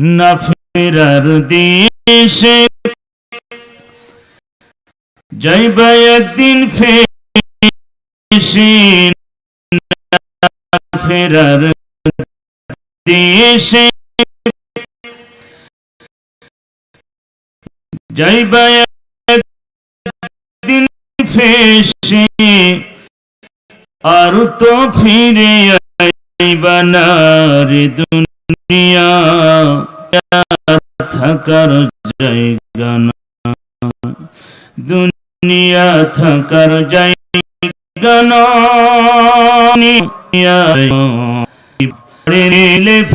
না ফেরার দেশে। যাইবা একদিন ফেসে ফেরার দেশে। যাইবা একদিন ফেসে আর তো ফিরে আইবা দুনিয়া। থাকার দুনিয়া থাকার জায়গা না।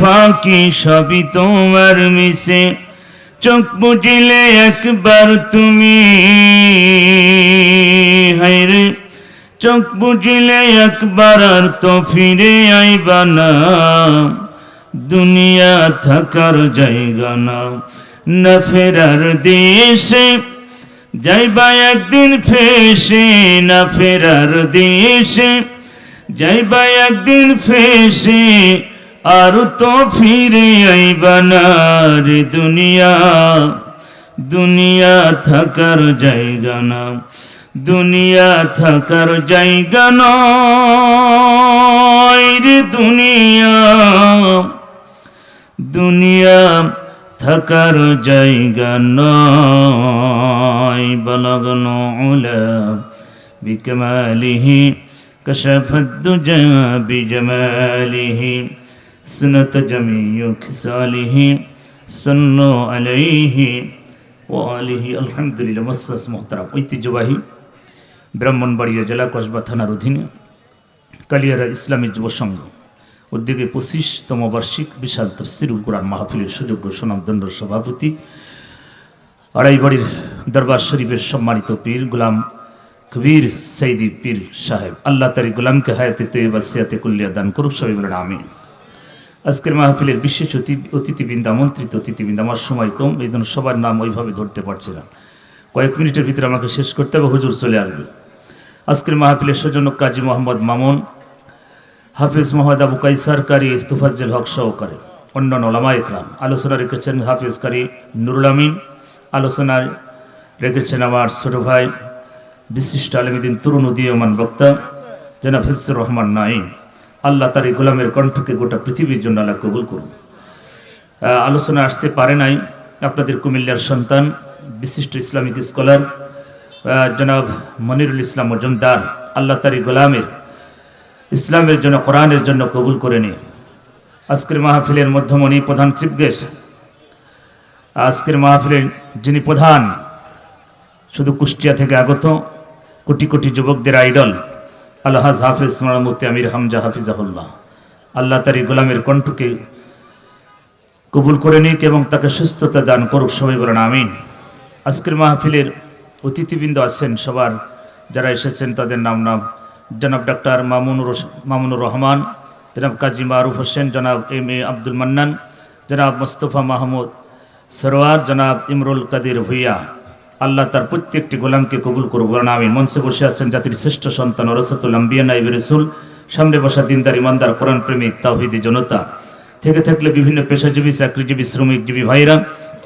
ফাঁকি সবই তোমার মিশে। চোখ বুঝিলে একবার তুমি। হাইরে চোখ বুঝিলে একবার আর তো ফিরে আইবা না। দুনিয়া থাকার জায়গা না। না ফেরার দেশে যাইবা একদিন ফেসে, না ফেরার দেশে যাইবা একদিন ফেসে, আর তো ফিরে আইবা না রে দুনিয়া। দুনিয়া থাকার জায়গা না, দুনিয়া থাকার জায়গা নয় রে দুনিয়া। দুনিয়া থাকার জায়গা নয় বলগন উলা বিকমালিহি كشف الدجى بجماله سنة جميع خصاله صلوا عليه وآله الحمد لله মসাস মোহতারাম ঐতিহ্যবাহী ব্রাহ্মণবাড়িয়া জেলা কসবা থানার অধীনে কালিয়ারা ইসলামী যুব সংঘ উদ্যোগে পঁচিশতম বার্ষিক বিশাল তফসিরুল কোরআন মাহফিলের সুযোগ্য সুনামদণ্ড সভাপতি, আড়াইবাড়ির দরবার শরীফের সম্মানিত পীর গুলাম কবির সৈদি পীর সাহেব। আল্লাহ তারি গুলামকে হায়াতে তৈবা সিয়াতে কুল্লিয়া দান করুক, সবাই বলেন আমি আজকের মাহফিলের বিশেষ অতি- অতিথিবৃন্দ, আমন্ত্রিত অতিথিবৃন্দ, আমার সময় কম, এই জন্য সবার নাম ওইভাবে ধরতে পারছি না। কয়েক মিনিটের ভিতরে আমাকে শেষ করতে হবে, হুজুর চলে আসবে। আজকের মাহফিলের সৌজন্য কাজী মোহাম্মদ মামুন হাফিজ মোহাম্মদ আবু কাইসার কারি তুফাজ্জল হক সহকারে অন্যান্য ওলামা ইকরাম। আলোচনা রেখেছেন হাফিজ কারি নুরুল আমিন। আলোচনায় রেখেছেন আমার ছোট ভাই বিশিষ্ট আলমীদিন তরুণ উদীয়মান বক্তা, জনাব হিফসুর রহমান নাইম আল্লাহ তার গোলামের কণ্ঠকে গোটা পৃথিবীর জন্য আল্লাহ কবুল করুন। আলোচনা আসতে পারে নাই। আপনাদের কুমিল্লার সন্তান, বিশিষ্ট ইসলামিক স্কলার জনাব মনিরুল ইসলাম মজুমদার, আল্লাহ তারি গোলামের ইসলামের জন্য, কোরআনের জন্য কবুল করে নিয়ে আজকের মাহফিলের মধ্যমণি প্রধান চিফ গেস্ট। আজকের মাহফিলের যিনি প্রধান, শুধু কুষ্টিয়া থেকে আগত কোটি কোটি যুবকদের আইডল, আলহাজ হাফিজ মারামুতি আমির হামজা হাফিজাহুল্লাহ। আল্লাহ তার গোলামের কণ্ঠকে কবুল করে নিক এবং তাকে সুস্থতা দান করুক, সবাই বলেন আমিন। আজকের মাহফিলের অতিথিবৃন্দ আছেন সবার, যারা এসেছেন তাদের নাম নাম জনাব ডাক্তার মামুনুর মামুনুর রহমান, জনাব কাজী মারুফ হোসেন, জনাব এম এ আব্দুল মান্নান, জনাব মোস্তফা মাহমুদ সরোয়ার জনাব ইমরুল কাদির ভুইয়া। আল্লাহ তার প্রত্যেকটি গোলামকে কবুল করুক বলেন আমিন। মঞ্চে বসে আছেন জাতির শ্রেষ্ঠ সন্তান রসতুল আম্বিয়া নাইব রসুল। সামনে বসা দিনদার, ইমানদার কোরআন প্রেমিক তাহিদি জনতা। থেকে থাকলে বিভিন্ন পেশাজীবী, চাকরিজীবী, শ্রমিকজীবী ভাইরা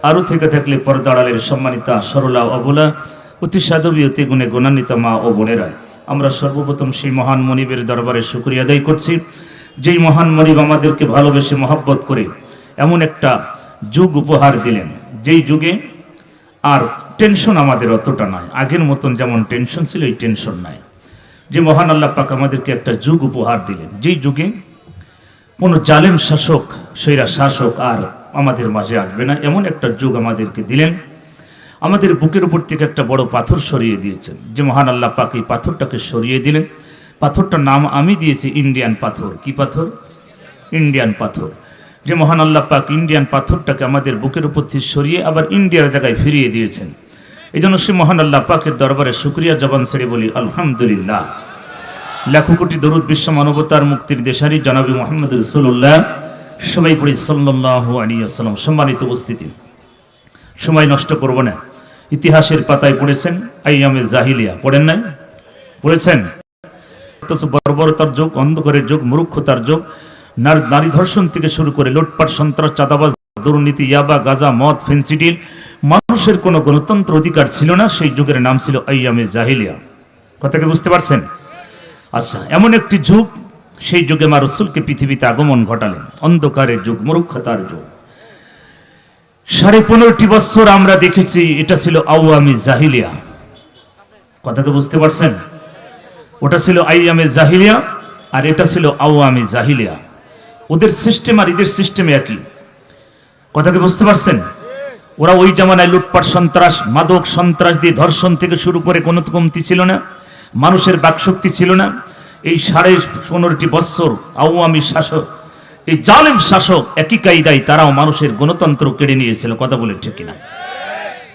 আরও থেকে থাকলে পর্দাড়ালের সম্মানিতা সরলা অবলা। অতি সাধবী অতি গুণে গুণান্বিত মা ও বোনেরা। আমরা সর্বপ্রথম সেই মহান মনিবের দরবারে শুক্রিয়া আদায় করছি। যেই মহান মনিব আমাদেরকে ভালোবেসে মহাব্বত করে এমন একটা যুগ উপহার দিলেন। যেই যুগে আর টেনশন আমাদের অতটা নয়। আগের মতন যেমন টেনশন ছিল, এই টেনশন নাই। যে মহান আল্লাহ পাক আমাদেরকে একটা যুগ উপহার দিলেন। যেই যুগে কোনো জালেম শাসক, সৈরা শাসক আর আমাদের মাঝে আসবে না, এমন একটা যুগ আমাদেরকে দিলেন। আমাদের বুকের উপর থেকে একটা বড় পাথর সরিয়ে দিয়েছেন। যে মহান আল্লাহ পাক এই পাথরটাকে সরিয়ে দিলেন। পাথরটার নাম আমি দিয়েছি ইন্ডিয়ান পাথর। কি পাথর? ইন্ডিয়ান পাথর। যে মহান আল্লাহ পাক ইন্ডিয়ান পাথরটাকে আমাদের বুকের উপর থেকে সরিয়ে আবার ইন্ডিয়ার জায়গায় ফিরিয়ে দিয়েছেন। এই জন্য সে মহান আল্লাহ পাকের দরবারে শুক্রিয়া জবান ছেড়ে বলি, আলহামদুলিল্লাহ। লাখো কোটি দরুদ বিশ্ব মানবতার মুক্তির দেশারি জনাবি মোহাম্মদ রসুল্লাহ সবাই পড়ি সাল্লাহ আলী আসসালাম সম্মানিত উপস্থিতি। সময় নষ্ট করব না। ইতিহাসের পাতায় পড়েছেন আইয়ামে জাহিলিয়া। পড়েন নাই? পড়েছেন? বর্বরতার যুগ, অন্ধকারের যুগ, মূর্খতার যুগ, নার- নারী ধর্ষণ থেকে শুরু করে লুটপাট, সন্ত্রাস, চাঁদাবাজ, দুর্নীতি, ইয়াবা, গাজা, মদ, ফেন্সিডিল, মানুষের কোনো গণতন্ত্র অধিকার ছিল না, সেই যুগের নাম ছিল আইয়ামে জাহিলিয়া। কথাকে বুঝতে পারছেন? আচ্ছা এমন একটি যুগ, সেই যুগে মা রসুলকে পৃথিবীতে আগমন ঘটালেন। অন্ধকারের যুগ, মূর্খতার যুগ। সাড়ে পনেরোটি বছর আমরা দেখেছি, এটা ছিল আওয়ামী জাহিলিয়া। কথাকে বুঝতে পারছেন? ওটা ছিল আইয়ামে জাহিলিয়া আর এটা ছিল আওয়ামী জাহিলিয়া। ওদের সিস্টেম আর এদের সিস্টেম একই। কথাকে বুঝতে পারছেন? ওরা ওই জামানায় লুটপাট, সন্ত্রাস, মাদক, সন্ত্রাস দিয়ে ধর্ষণ থেকে শুরু করে কোনো কমতি ছিল না, মানুষের বাকশক্তি ছিল না। এই সাড়ে পনেরোটি বৎসর আওয়ামী শাসক এই জালেম শাসক একই কায়দায় তারাও মানুষের গণতন্ত্র কেড়ে নিয়েছিল, কথা বলে ঠিক কিনা?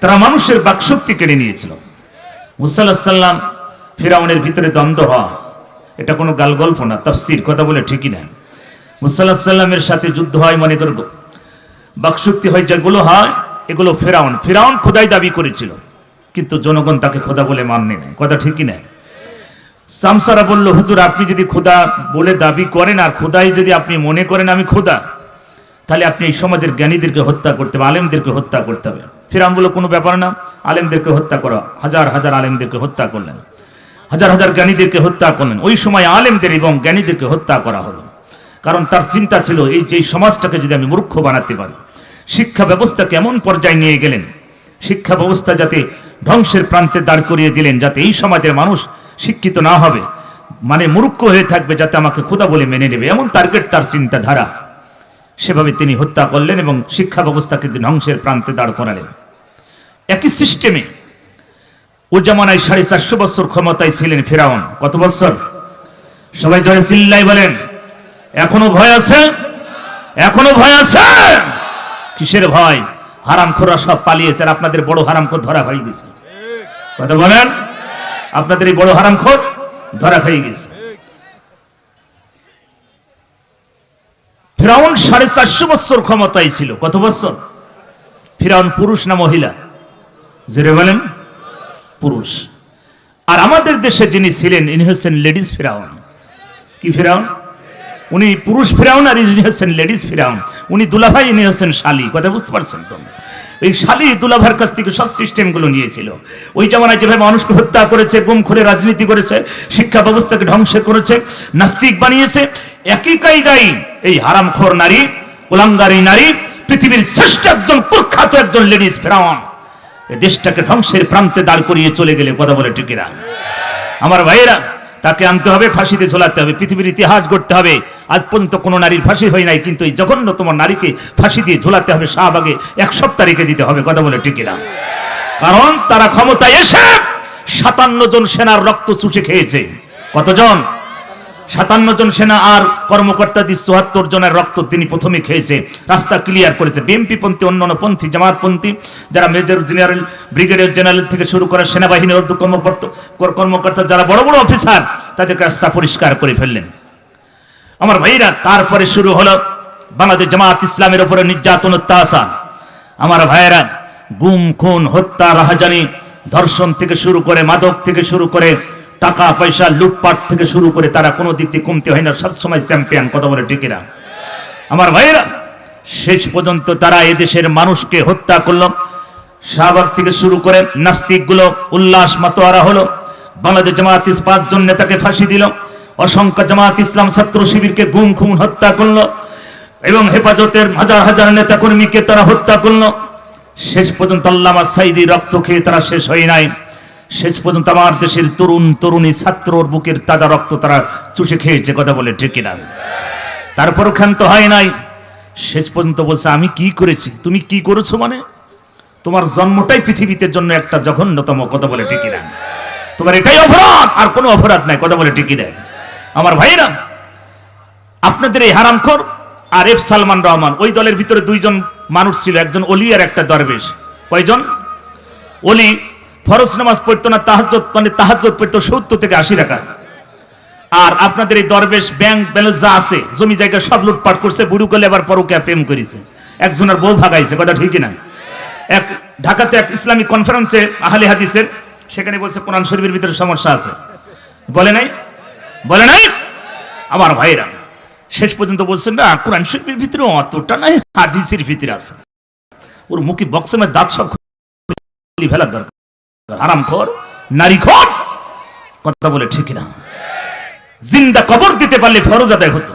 তারা মানুষের বাকশক্তি কেড়ে নিয়েছিল। মুসাল্লাহ সাল্লাম ফিরাউনের ভিতরে দ্বন্দ্ব হওয়া এটা কোনো গাল গল্প না, তফসির, কথা বলে ঠিকই না মুসাল্লাহ সাল্লামের সাথে যুদ্ধ হয়, মনে করব। বাকশক্তি হয়, যেগুলো হয়, এগুলো ফেরাউন। ফেরাউন খোদাই দাবি করেছিল, কিন্তু জনগণ তাকে খোদা বলে মাননি না কথা ঠিকই না সামসারা বলল, হুজুর, আপনি যদি খোদা বলে দাবি করেন আর খোদাই যদি আপনি মনে করেন আমি খোদা তাহলে আপনি এই সমাজের জ্ঞানীদেরকে হত্যা করতে হবে, আলেমদেরকে হত্যা করতে হবে। ফিরাম বলল, কোনো ব্যাপার না, আলেমদেরকে হত্যা করা। হাজার হাজার আলেমদেরকে হত্যা করলেন, হাজার হাজার জ্ঞানীদেরকে হত্যা করলেন। ওই সময় আলেমদের এবং জ্ঞানীদেরকে হত্যা করা হলো। কারণ তার চিন্তা ছিল, এই যে সমাজটাকে যদি আমি মূর্খ বানাতে পারি, শিক্ষা ব্যবস্থাকে এমন পর্যায়ে নিয়ে গেলেন? শিক্ষা ব্যবস্থা যাতে ধ্বংসের প্রান্তে দাঁড় করিয়ে দিলেন, যাতে এই সমাজের মানুষ শিক্ষিত না হবে মানে মূর্খ হয়ে থাকবে যাতে আমাকে খোদা বলে মেনে নেবে। এমন টার্গেট তার চিন্তাধারা। সেভাবে তিনি হত্যা করলেন এবং শিক্ষা ব্যবস্থাকে ধ্বংসের প্রান্তে দাঁড় করালেন। একই সিস্টেমে ও জামানায় সাড়ে চারশো বছর ক্ষমতায় ছিলেন ফেরাউন। কত বছর? সবাই জয় সিল্লাই বলেন, এখনও ভয় আছে? এখনও ভয় আছে? কিসের ভয়? হারাম খোরা সব পালিয়েছে আর আপনাদের বড় হারামখোর ধরা হয়ে গেছে। কথা বলেন? আপনাদের এই বড় হারামখোর ধরা হয়ে গেছে। ফিরাউন সাড়ে চারশো বছর ক্ষমতায় ছিল। কত বছর? ফিরাউন পুরুষ না মহিলা? জেরে বলেন, পুরুষ। আর আমাদের দেশে যিনি ছিলেন, ইনি হচ্ছেন লেডিস ফিরাউন। কি ফিরাউন? উনি পুরুষ ফিরাউন আর ইনি হচ্ছেন লেডিস ফিরাউন। উনি দুলাভাই, ইনি হচ্ছেন শালি। কথা বুঝতে পারছেন তো? এই শালি দুলাভার কাছ থেকে সব সিস্টেমগুলো নিয়েছিল। ওই জামানায় যেভাবে মানুষকে হত্যা করেছে, গুম করে রাজনীতি করেছে, শিক্ষা ব্যবস্থাকে ধ্বংস করেছে, নাস্তিক বানিয়েছে, একই কায়দাই এই হারামখোর নারী কুলাঙ্গারী নারী, পৃথিবীর শ্রেষ্ঠ একজন কুখ্যাত একজন লেডিস ফেরাউন দেশটাকে ধ্বংসের প্রান্তে দাঁড় করিয়ে চলে গেলে কথা বলে টিকিরা আমার ভাইয়েরা তাকে আনতে হবে, ফাঁসিতে ঝোলাতে হবে, পৃথিবীর ইতিহাস গড়তে হবে। আজ পর্যন্ত কোনো নারীর ফাঁসি হয় নাই, কিন্তু এই জঘন্যতম নারীকে ফাঁসি দিয়ে ঝোলাতে হবে, শাহবাগে এক সপ্তাহ দিতে হবে, কথা বলে টিকিরা কারণ তারা ক্ষমতায় এসে সাতান্ন জন সেনার রক্ত চুষে খেয়েছে। কতজন? সাতান্ন জন সেনা আর কর্মকর্তাদের চুয়াত্তর জনের রক্ত তিনি প্রথমে খেয়েছে। রাস্তা ক্লিয়ার করেছে। বিএমপি পন্থী, অন্যান্য পন্থী জামাতপন্থী যারা মেজর জেনারেল ব্রিগেডিয়ার জেনারেল থেকে শুরু করে সেনাবাহিনীর অর্ধ কর্মকর্তা কর্মকর্তা, যারা বড় বড় অফিসার তাদেরকে রাস্তা পরিষ্কার করে ফেললেন। আমার ভাইরা, তারপরে শুরু হলো বাংলাদেশ জামাত ইসলামের উপরে নির্যাতন অত্যাচার। আমার ভাইয়েরা গুম, খুন, হত্যা, রাহাজানি, ধর্ষণ থেকে শুরু করে, মাদক থেকে শুরু করে টাকা পয়সা লুটপাট থেকে শুরু করে তারা কোনো দিক থেকে কমতে হয় না। সবসময় চ্যাম্পিয়ন, কথা বলে টিকিরা আমার ভাইয়েরা, শেষ পর্যন্ত তারা এদেশের মানুষকে হত্যা করল। শাহবাগ থেকে শুরু করে নাস্তিকগুলো উল্লাস মাতোয়ারা হলো। বাংলাদেশ জামাত পাঁচজন নেতাকে ফাঁসি দিল। অসংখ্য জামাত ইসলাম ছাত্র শিবিরকে গুম খুন হত্যা করল। এবং হেফাজতের হাজার হাজার নেতা কর্মীকে তারা হত্যা করল। শেষ পর্যন্ত আল্লামা সাইদি রক্ত খেয়ে তারা শেষ হয় নাই। শেষ পর্যন্ত আমার দেশের তরুণ, তরুণী ছাত্রর বুকের তাজা রক্ত তারা চুষে খেয়েছে, কথা বলে, ঠিক না তারপরও ক্ষান্ত হয় নাই। শেষ পর্যন্ত বলছে, আমি কি করেছি? তুমি কি করেছ মানে? তোমার জন্মটাই পৃথিবীতে জন্য একটা জঘন্যতম, কথা বলে টিকি না তোমার এটাই অপরাধ, আর কোনো অপরাধ নাই, কথা বলে টিকি দেয় আমার ভাইরা আপনাদের এই হারামখোর আর এফ সালমান রহমান, ওই দলের ভিতরে দুইজন মানুষ ছিল, একজন অলি আর একটা দরবেশ। কয়জন? অলি ফরজ নামাজ পড়তো না তাহাজ্জত মানে তাহাজ্জত পড়তো সত্তর থেকে আশি টাকা আর আপনাদের এই দরবেশ, ব্যাংক ব্যালেন্স যা আছে, জমি জায়গা সব লুটপাট করছে, বুড়ু করলে আবার পরকে প্রেম করেছে। একজনের বউ ভাগাইছে, কথা ঠিকই না এক, ঢাকাতে এক ইসলামিক কনফারেন্সে আহলে হাদিসের, সেখানে বলছে, কোরআন শরীফের ভিতরে সমস্যা আছে। বলে নাই? বলে নাই? আমার ভাইরা, শেষ পর্যন্ত বলছেন, না, কোরআন শরীফের ভিতরে অতটা নাই, হাদিসের ভিতরে আছে। ওর মুখে বক্সেমের দাঁত সব ফেলার দরকার। হারাম খর নারী খর কথা বলে ঠিক না। জিন্দা কবর দিতে পারলে ফরজ আদায় হতো।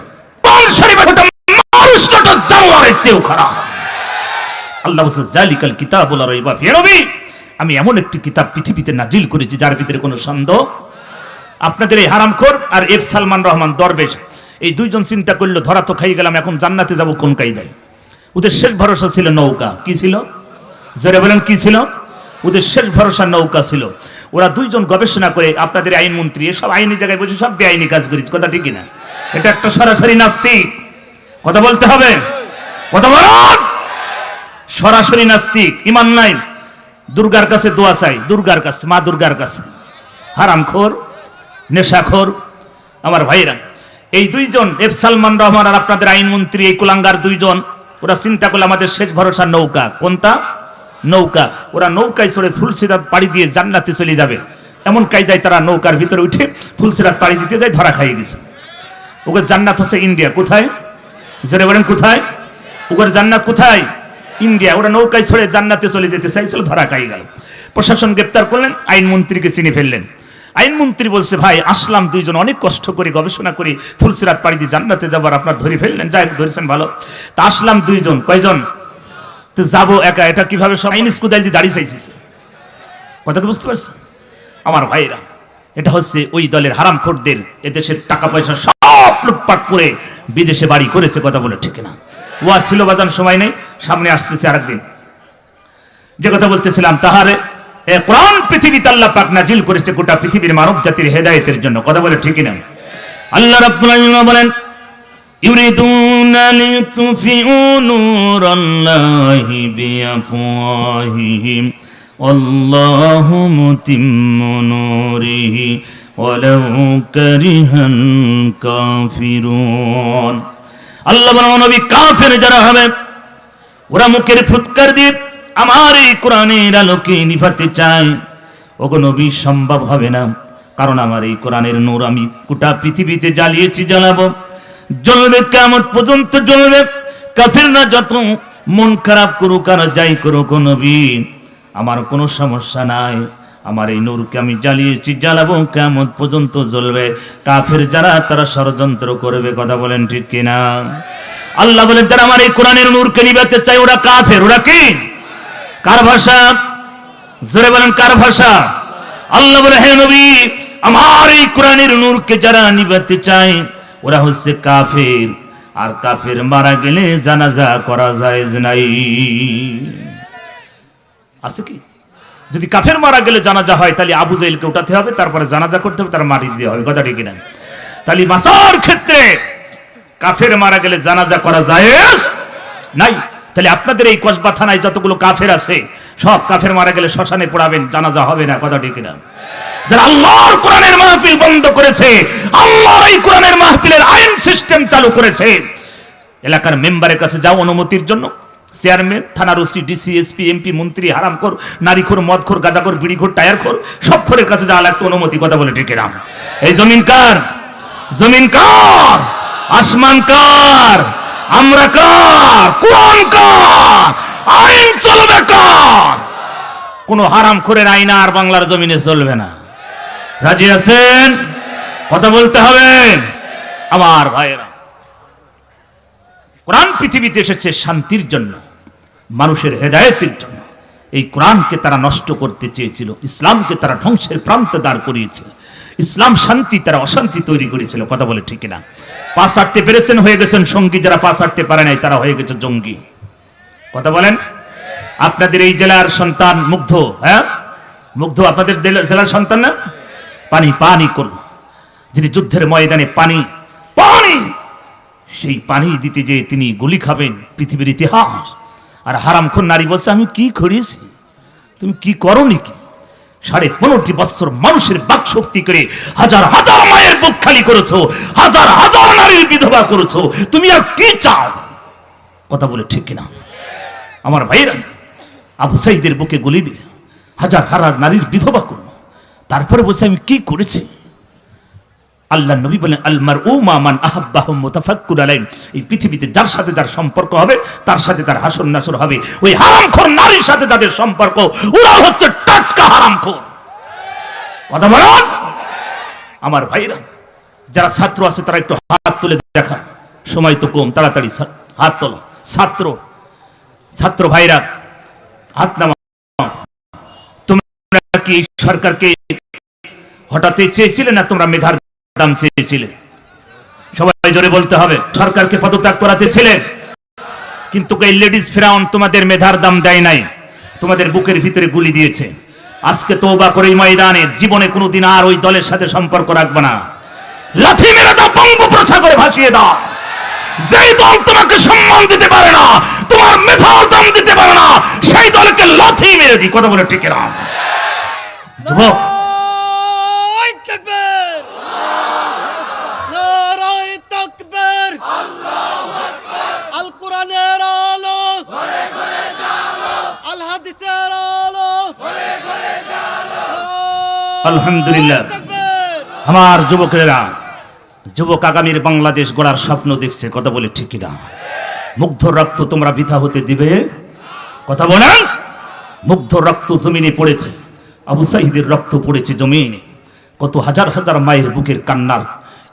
আমি এমন একটি কিতাব পৃথিবীতে নাজিল করেছি, যার ভিতরে কোনো সন্দেহ আপনাদের এই হারামখোর আর এফ সালমান রহমান দরবেশ, এই দুইজন চিন্তা করল, ধরা তো খাই গেলাম, এখন জান্নাতে যাব কোন কায়দায়? ওদের শেষ ভরসা ছিল নৌকা। কি ছিল? জোরে বলেন, কি ছিল? ওদের শেষ ভরসার নৌকা ছিল। ওরা দুইজন গবেষণা করে আপনাদের আইন মন্ত্রী, এসব আইনি জায়গায় বসে সব বেআইনি কাজ করেছে, কথা ঠিক না এটা একটা সরাসরি নাস্তিক। কথা বলতে হবে? কথা বলুন! সরাসরি নাস্তিক, ইমান নাই। দুর্গার কাছে দোয়া চাই, দুর্গার কাছে, মা দুর্গার কাছে। হারামখোর, নেশাখোর, আমার ভাইরা এই দুইজন, এফ সালমান রহমান আর আপনাদের আইনমন্ত্রী এই কুলাঙ্গার দুইজন, ওরা চিন্তা করলে আমাদের শেষ ভরসার নৌকা। কোনটা? নৌকা। ওরা নৌকায় চড়ে ফুলসিরাত পাড়ি দিয়ে জান্নাতে চলে যাবে। এমন কায়দায় তারা নৌকার ভিতরে উঠে ফুলসিরাত পাড়ি দিতে যায়, ধরা খাইয়ে গেছে ওকে জান্নাত হচ্ছে ইন্ডিয়া। কোথায়? জেরে বলেন, কোথায়? ওদের জান্নাত কোথায়? ইন্ডিয়া। ওরা নৌকায় ছড়ে জান্নাতে চলে যেতে চাইছিল, ধরা খাই গেল। প্রশাসন গ্রেপ্তার করলেন আইনমন্ত্রীকে চিনে ফেললেন। আইনমন্ত্রী বলছে, ভাই, আসলাম দুইজন, অনেক কষ্ট করে গবেষণা করে ফুলসিরাত পাড়ি দিয়ে জান্নাতে যাবার আপনার ধরে ফেললেন। যাই ধরেছেন ভালো। তা আসলাম দুইজন। কয়জন? তো যাব একা, এটা কীভাবে সব আইন স্কুদাল দিয়ে দাঁড়িয়ে চাইছিস। কথা কি বুঝতে পারছেন আমার ভাইরা, এটা হচ্ছে ওই দলের হারাম খোরদের, এদেশের টাকা পয়সা সব লুটপাট করে বিদেশে বাড়ি করেছে, কথা বলে ঠিক না। ওয়া ছিল বাজান, সময় নেই, সামনে আসতেছে আরেকদিন। যে কথা বলতেছিলাম তাহারে কোরআন পৃথিবীতে আল্লাহ পাক নাজিল করেছে গোটা পৃথিবীর মানব জাতির হেদায়েতের জন্য, কথা বলে ঠিক না। আল্লাহ রাব্বুল আলামিন বলেন يريدون ليطفئوا نور الله بأفواههم والله متم نوره ولو كره الكافرون আল্লাহ বলেন নবী কাফের যারা হবে ওরা মুখের ফুৎকার দিয়ে আমার এই কোরআনের আলোকে নিভাতে চায় ওগো নবী সম্ভব হবে না কারণ আমার এই কোরআনের নূর আমি গোটা পৃথিবীতে জ্বালিয়েছি জ্বালাবো জ্বলবে কেমন পর্যন্ত জ্বলবে। কাফিররা যত, মন খারাপ করুক আর যাই করুক নবী, আমার কোনো সমস্যা নাই। আমার এই নূরকে আমি জ্বালিয়েছি, জ্বালাবো কেমন পর্যন্ত জ্বলবে। কাফের যারা, তারা ষড়যন্ত্র করবে, কথা বলেন ঠিক কিনা? আল্লাহ বলেন, যারা আমার এই কোরআনের নূরকে নিবাতে চাই ওরা কাফের, ওরা কি? কার ভাষা? জোরে বলেন, কার ভাষা? আল্লাহ বলে, হে নবী, আমার এই কোরআনের নূরকে যারা নিবাতে চায় ওরা হচ্ছে কাফের। আর কাফের মারা গেলে জানাজা করা যায় নাই। আছে কি? যদি কাফের মারা গেলে জানাজা হয়, তাহলে আবু জাইলকে উঠাতে হবে, তারপরে জানাজা করতে হবে, তার মাটি দিতে হবে। কথা কিনা? তাহলে বাসার ক্ষেত্রে কাফের মারা গেলে জানাজা করা যায় নাই। তাহলে আপনাদের এই কসবা থানায় যতগুলো কাফের আছে, সব কাফের মারা গেলে শ্মশানে পড়াবেন, জানাজা হবে না। কথা ঠিক না যারা আল্লাহর কোরআনের মাহফিল বন্ধ করেছে, আল্লাহর এই কোরআনের মাহফিলের আইন সিস্টেম চালু করেছে। এলাকার মেম্বারের কাছে যাও অনুমতির জন্য। চেয়ারম্যান, থানার ওসি, ডিসি, এসপি, এমপি, মন্ত্রী, হারামখোর, নারীখোর, মদখোর, গাঁজাখোর, বিড়িখোর, টায়ারখোর সব খোরের কাছে যাওয়া লাগতো অনুমতি, কথা বলে ঠিক না এই জমিন কার? জমিন কার? আসমান কার? আমরা কার? কোরআন কার? আইন চলবে কার? কোনো হারাম খোরের আইন আর বাংলার জমিনে চলবে না। রাজি আছেন? কথা বলতে হবে। আমার ভাইয়েরা, কোরআন পৃথিবীতে এসেছে শান্তির জন্য, মানুষের হেদায়েতের জন্য। এই কোরআনকে তারা নষ্ট করতে চেয়েছিল, ইসলামকে তারা ধ্বংসের প্রান্তে দাঁড় করিয়েছিল। ইসলাম শান্তি, তারা অশান্তি তৈরি করেছিল, কথা বলে ঠিক না পাঁচ আটতে পেরেছেন, হয়ে গেছেন সঙ্গী, যারা পাঁচ আটতে পারে নাই, তারা হয়ে গেছে জঙ্গি। কথা বলেন? আপনাদের এই জেলার সন্তান মুগ্ধ হ্যাঁ? মুগ্ধ আপনাদের জেলার সন্তান না? পানি পানি করুন। যিনি যুদ্ধের ময়দানে পানি পানি! সেই পানি দিতে যে তিনি গুলি খাবেন পৃথিবীর ইতিহাস। আর হারামখোর নারী বলছে, আমি কি করেছি? তুমি কি করো কি সাড়ে পনেরোটি বছর মানুষের বাক শক্তি করে হাজার হাজার মায়ের বুক খালি করেছ, হাজার হাজার নারীর বিধবা করেছ। তুমি আর কি চাও? কথা বলে ঠিক কিনা? আমার ভাইরা আবু সাইদের বুকে গুলি দিল হাজার হাজার নারীর বিধবা করল তারপরে বলছে, আমি কি করেছি? আল্লাহ নবী বলেন আলমার ও মামান আহাব্বাহ মুতাফাক্কুর আলাইন এই পৃথিবীতে যার সাথে যার সম্পর্ক হবে, তার সাথে তার হাসর নাসর হবে। ওই হারামখোর নারীর সাথে যাদের সম্পর্ক ওরা হচ্ছে টাটকা হারামখোর। কথা বলুন? আমার ভাইরা, যারা ছাত্র আছে, তারা একটু হাত তুলে দেখা। সময় তো কম, তাড়াতাড়ি হাত তোলো। ছাত্র ছাত্র ভাইরা, হাত নামা তোমরা কি সরকারকে হঠাৎই চেয়েছিলে না তোমরা মেধার দাম চেয়েছিলে? সবাই জোরে বলতে হবে, সরকারকে পদত্যাগ করাতে ছিলেন। কিন্তু এই লেডিস ফেরাউন তোমাদের মেধার দাম দেয় নাই, তোমাদের বুকের ভিতরে গুলি দিয়েছে। আজকে তওবা করে ময়দানে জীবনে কোনোদিন আর ওই দলের সাথে সম্পর্ক রাখবে না। লাথি মেরে দাও বঙ্গোপসাগরে ভাসিয়ে দাও। যেই দল তোমাকে সম্মান দিতে পারে না, তোমার মেধার দাম দিতে পারে না, সেই দলকে লাথি মেরে দিই, কথা বলে ঠিক না যুবক নারায় তাকবীর নারায় তাকবীর আল কোরআনের আলো আল হাদিসের আলো আলহামদুলিল্লাহ। আমার যুবকেরা, যুবক আগামীর বাংলাদেশ গড়ার স্বপ্ন দেখছে, কথা বলে ঠিক না মুগ্ধ রক্ত তোমরা বৃথা হতে দিবে? কথা বলেন। মুগ্ধ রক্ত জমিনে পড়েছে, আবু সাহিদের রক্ত পড়েছে জমিনে। কত হাজার হাজার মায়ের বুকের কান্নার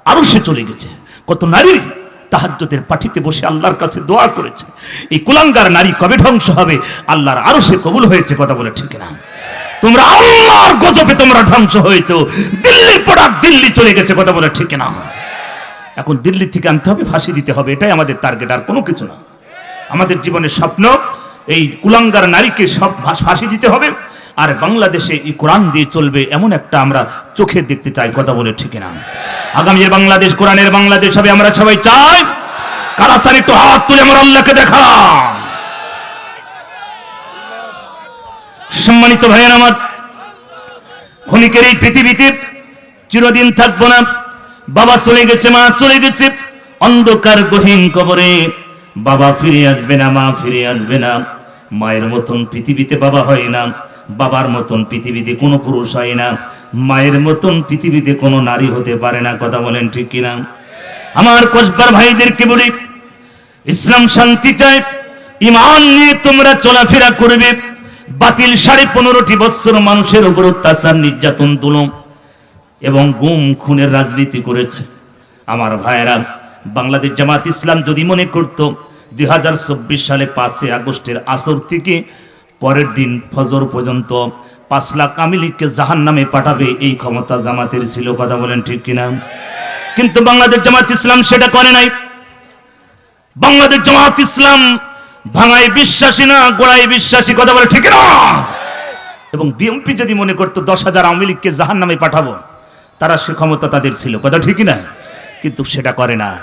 আরও সে চলে গেছে। কত নারী তাহাজ্জতের পাঠিতে বসে আল্লাহর কাছে দোয়া করেছে। এই কুলাঙ্গার নারী কবে ধ্বংস হবে? আল্লাহর আরও সে কবুল হয়েছে, কথা বলে ঠিক না তোমরা আল্লাহর গজবে তোমরা ধ্বংস হয়েছো। দিল্লি প্রোডাক্ট দিল্লি চলে গেছে, কথা বলে ঠিক না। এখন দিল্লি থেকে আনতে হবে, ফাঁসি দিতে হবে, এটাই আমাদের টার্গেট আর কোনো কিছু না। আমাদের জীবনের স্বপ্ন, এই কুলাঙ্গার নারীকে সব ফাঁসি দিতে হবে, আর বাংলাদেশে এই কোরআন দিয়ে চলবে এমন একটা আমরা চোখে দেখতে চাই, কথা বলে ঠিক না। আগামীর বাংলাদেশ, কোরআনের বাংলাদেশ হবে, আমরা সবাই চাই, কারা চান একটু হাত তুলে আমার আল্লাহকে দেখা সম্মানিত ভাইয়ের আমার, ক্ষণিকের এই পৃথিবীতে চিরদিন থাকব না। বাবা চলে গেছে, মা চলে গেছে। অন্ধকার গহীন কবরে বাবা ফিরে আসবে না, মা ফিরে আসবে না। মায়ের মতন পৃথিবীতে বাবা হয় না, বাবার মতন পৃথিবীতে কোনো পুরুষ হয় না। মায়ের মতন পৃথিবীতে কোনো নারী হতে পারে না, কথা বলেন ঠিক কিনা? আমার কসবার ভাইদেরকে বলি, ইসলাম শান্তি ইমান নিয়ে তোমরা চলাফেরা করবে। বাতিল সাড়ে পনেরোটি বছর মানুষের উপর অত্যাচার, নির্যাতন তুলম এবং গুম, খুনের রাজনীতি করেছে। আমার ভাইয়েরা, বাংলাদেশ জামাত ইসলাম যদি মনে করত, দুই সালে পাঁচই আগস্টের আসর থেকে পরের দিন ফজর পর্যন্ত পাঁচ লাখ আমিলিককে জাহান নামে পাঠাবে এই ক্ষমতা জামাতের ছিল, কথা বলেন ঠিক কিনা? কিন্তু বাংলাদেশ জামাত ইসলাম সেটা করে নাই। বাংলাদেশ জামাত ইসলাম ভাঙায় বিশ্বাসী না, গোড়ায় বিশ্বাসী, কথা বলে ঠিক না। এবং বিএমপি যদি মনে করতো দশ হাজার আওয়ামী লীগকে জাহান নামে পাঠাবো, তারা সে ক্ষমতা তাদের ছিল, কথা ঠিকই না। কিন্তু সেটা করে না।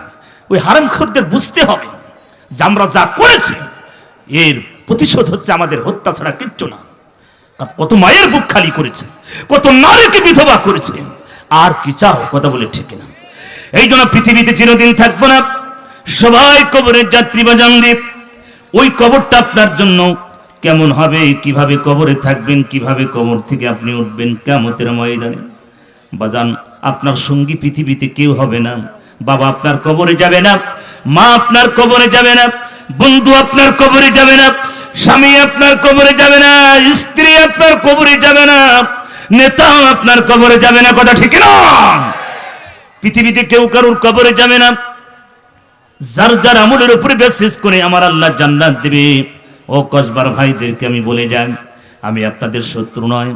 ওই হারামখোরদের বুঝতে হবে যে আমরা যা করেছি, এর প্রতিশোধ হচ্ছে আমাদের হত্যা ছাড়া কিচ্ছু না। কত মায়ের বুক খালি করেছে, কত নারীকে বিধবা করেছে, আর কি চাও, কথা বলে ঠিক না। এই জন্য পৃথিবীতে চিরদিন থাকব না। সবাই কবরের যাত্রী বা জানবে ওই কবরটা আপনার জন্য কেমন হবে? কীভাবে কবরে থাকবেন? কীভাবে কবর থেকে আপনি উঠবেন? কেমতের ময়দানে। বাজান, আপনার সঙ্গী পৃথিবীতে কেউ হবে না। বাবা আপনার কবরে যাবে না। মা আপনার কবরে যাবে না। বন্ধু আপনার কবরে যাবে না। স্বামী আপনার কবরে যাবে না। স্ত্রী আপনার কবরে যাবে না। নেতা আপনার কবরে যাবে না। কথা ঠিক না? পৃথিবীতে কেউ কারোর কবরে যাবে না। যার যার আমলের উপরে বেসিস করে আমার আল্লাহ জান্নাত দেবে। ও কসবার ভাইদেরকে আমি বলে যাই, আমি আপনাদের শত্রু নয়,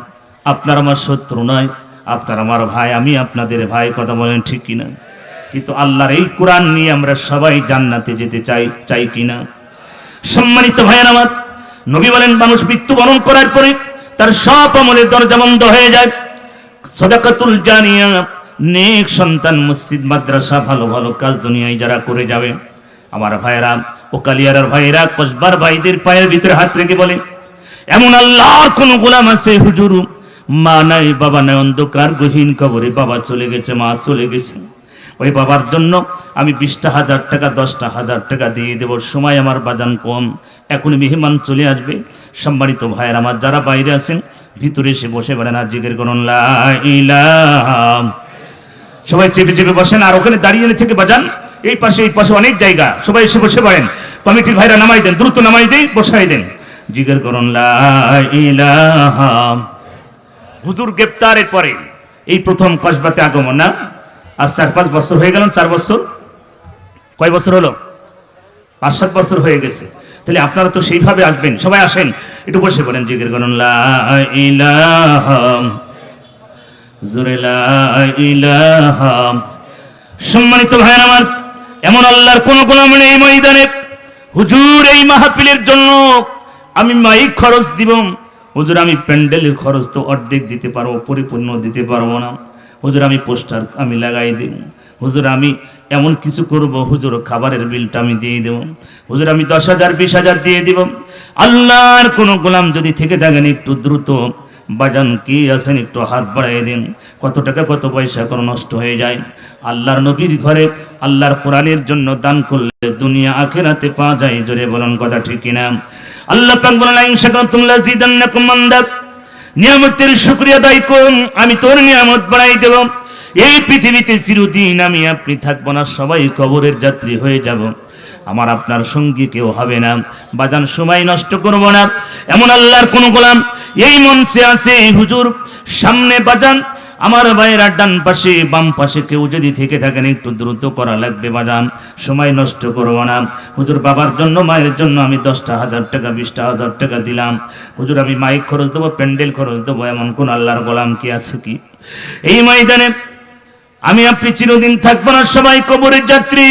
আপনার আমার শত্রু নয়, আপনার আমার ভাই, আমি আপনাদের ভাই, কথা বলেন ঠিক কিনা? কিন্তু আল্লাহর এই কোরআন নিয়ে আমরা সবাই জান্নাতে যেতে চাই চাই কিনা? সম্মানিত ভাইয়ের আমার, নবী বলেন, মানুষ মৃত্যুবরণ করার পরে তার সব আমলের দরজা বন্ধ হয়ে যায়। সদাকাতুল জানিয়া নেক সন্তান, মসজিদ, মাদ্রাসা, ভালো ভালো কাজ দুনিয়ায় যারা করে যাবে, আমার ভাইয়েরা, ও কালিয়ারার ভাইয়েরা কসবার ভাইদের পায়ের ভিতরে হাত রেখে বলে, এমন আল্লাহর কোন গোলাম আছে হুজুর? মা নাই, বাবা নাই, অন্ধকার, গহীন কবরে বাবা চলে গেছে, মা চলে গেছে। ওই বাবার জন্য আমি বিশটা হাজার টাকা, দশটা হাজার টাকা দিয়ে দেবো, সময় আমার বাজান কম। এখন মেহমান চলে আসবে। সম্মানিত ভাইয়ের, আমার যারা বাইরে আছেন, ভিতরে এসে বসে বেড়ান আর জিগের করুন লা ইলাহা সবাই চেপে চেপে বসেন, আর ওখানে দাঁড়িয়ে থেকে বাজান। এই পাশে এই পাশে অনেক জায়গা। সবাই এসে বসে পড়েন। কমিটির ভাইরা নামাই দেন, দ্রুত নামাই দেই বসাই দেন। জিজ্ঞের করুন হুজুর গ্রেপ্তারের পরে এই প্রথম কসবাতে আগমন, না? আজ চার, পাঁচ বছর হয়ে গেল, চার বছর? কয় বছর হলো? পাঁচ, সাত বছর হয়ে গেছে। তাহলে আপনারা তো সেইভাবে আসবেন, সবাই আসেন, একটু বসে পড়েন জিজ্ঞের করুন, লা ইলাহা জোরে লা ইলাহা সম্মানিত ভাইয়ের আমার, এমন আল্লাহর কোন গোলাম নেই এই ময়দানে। হুজুর, এই মাহফিলের জন্য আমি মাইক খরচ দিব। হুজুর, আমি প্যান্ডেলের খরচ তো অর্ধেক দিতে পারব, পরিপূর্ণ দিতে পারব না। হুজুর, আমি পোস্টার আমি লাগাই দেব। হুজুর, আমি এমন কিছু করব, হুজুর, খাবারের বিলটা আমি দিয়ে দেব। হুজুর, আমি দশ হাজার, বিশ হাজার দিয়ে দিব। আল্লাহর কোনো গোলাম যদি থেকে থাকেন একটু দ্রুত বাজান কি আছেন একটু হাত বাড়াই দিন। কত টাকা কত পয়সা কোনো নষ্ট হয়ে যায়। আল্লাহর নবীর ঘরে আল্লাহর কোরআনের জন্য দান করলে দুনিয়া আখেরাতে পাওয়া যায়। জোরে বলুন কথা ঠিক কিনা। আল্লাহ পাক বলেন, আইন শাকাতুম লাযিদান্নাকুম মানদাব নিয়ামতের শুকরিয়া আদায় করুন। আমি তোর নিয়ামত বাড়াই দেব। এই পৃথিবীতে চিরদিন আমি আপনি থাকব না। সবাই কবরের যাত্রী হয়ে যাব। আমার আপনার সঙ্গী কেউ হবে না। বাজান, সময় নষ্ট করব না। এমন আল্লাহর কোন গোলাম এই মঞ্চে আছে, হুজুর, সামনে বাজান। আমার ভাইয়েরা ডান পাশে, বাম পাশে কেউ যদি থেকে থাকেন, একটু দ্রুত করা লাগবে বাজান। সময় নষ্ট করব না। হুজুর, বাবার জন্য, মায়ের জন্য আমি দশটা হাজার টাকা, বিশটা হাজার টাকা দিলাম। হুজুর, আমি মাইক খরচ দেবো, প্যান্ডেল খরচ দেবো, এমন কোন আল্লাহর গোলাম কি আছে কি? এই ময়দানে আমি আপনি চিরদিন থাকব না, সবাই কবরের যাত্রী।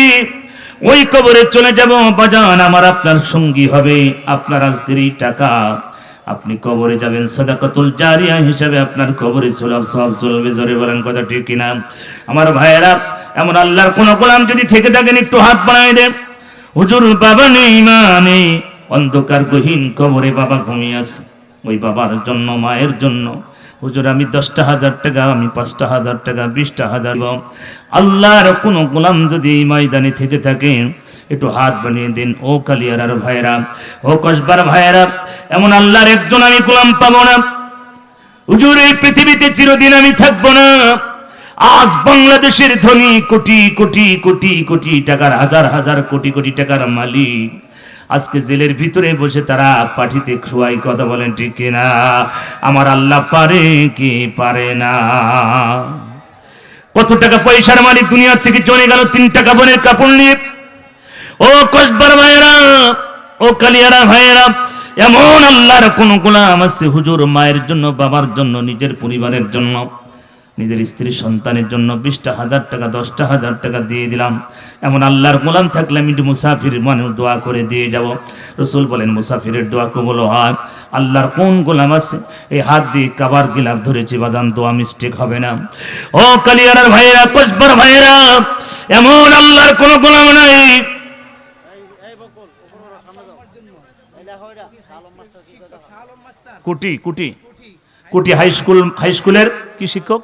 ওই কবরে চলে যাব, বাজান, আমার আপনার সঙ্গী হবে। আপনার আজকের এই টাকা আপনি কবরে যাবেন, সাদাকাতুল জারিয়া হিসাবে আপনার কবরে চলাব সব চলবে, জোরে বলেন কথা ঠিক কিনা? আমার ভাইয়েরা, এমন আল্লাহর কোন গোলাম যদি থেকে থাকেন, একটু হাত বাড়াই দেন। হুজুর, বাবা নেই, মা নেই। অন্ধকার, গহীন কবরে বাবা ঘুমিয়ে আছে। ওই বাবার জন্য, মায়ের জন্য। হুজুর, আমি দশটা হাজার টাকা, আমি পাঁচটা হাজার টাকা, বিশটা হাজার। আল্লাহর কোনো গোলাম যদি এই ময়দানে থেকে থাকে একটু হাত বানিয়ে দিন। ও কালিয়ারার ভাইরা ও কসবার ভাইরা এমন আল্লাহর একজন আমি গোলাম পাবো না। হুজুর, এই পৃথিবীতে চিরদিন আমি থাকব না। আজ বাংলাদেশের ধনী কোটি কোটি কোটি কোটি টাকার, হাজার হাজার কোটি কোটি টাকার মালিক। আজকে জেলের ভিতরে বসে তারা পাঠিতে খুয়াই কথা বলেন, ঠিক কিনা? আমার আল্লাহ পারে কি পারে না? কত টাকা পয়সার মালিক দুনিয়ার থেকে চলে গেল, তিন টাকা বোনের কাপড় নিয়ে। ও কসবার ভাইরা ও কালিয়ারা ভাইয়েরা, এমন আল্লাহর কোন গোলাম আছে হুজুর মায়ের জন্য, বাবার জন্য, নিজের পরিবারের জন্য, নিজের স্ত্রী সন্তানের জন্য, বিশটা হাজার টাকা, দশটা হাজার টাকা দিয়ে দিলাম। এমন আল্লাহর গোলাম থাকলে আমি মুসাফির মানে দোয়া করে দিয়ে যাব। রসুল বলেন, মুসাফিরের দোয়া কবল হয়। আল্লাহর কোন গোলাম আছে? এই হাত দিয়ে কাবার গিলাফ ধরেছি, বাজান দোয়া মিস্টেক হবে না। ও কালিয়ারার ভাইয়েরা, কসবার ভাইয়েরা, এমন আল্লাহর কোন গোলাম নাই। কুটি কুটি। কুটি হাই স্কুল হাই স্কুলের কি শিক্ষক?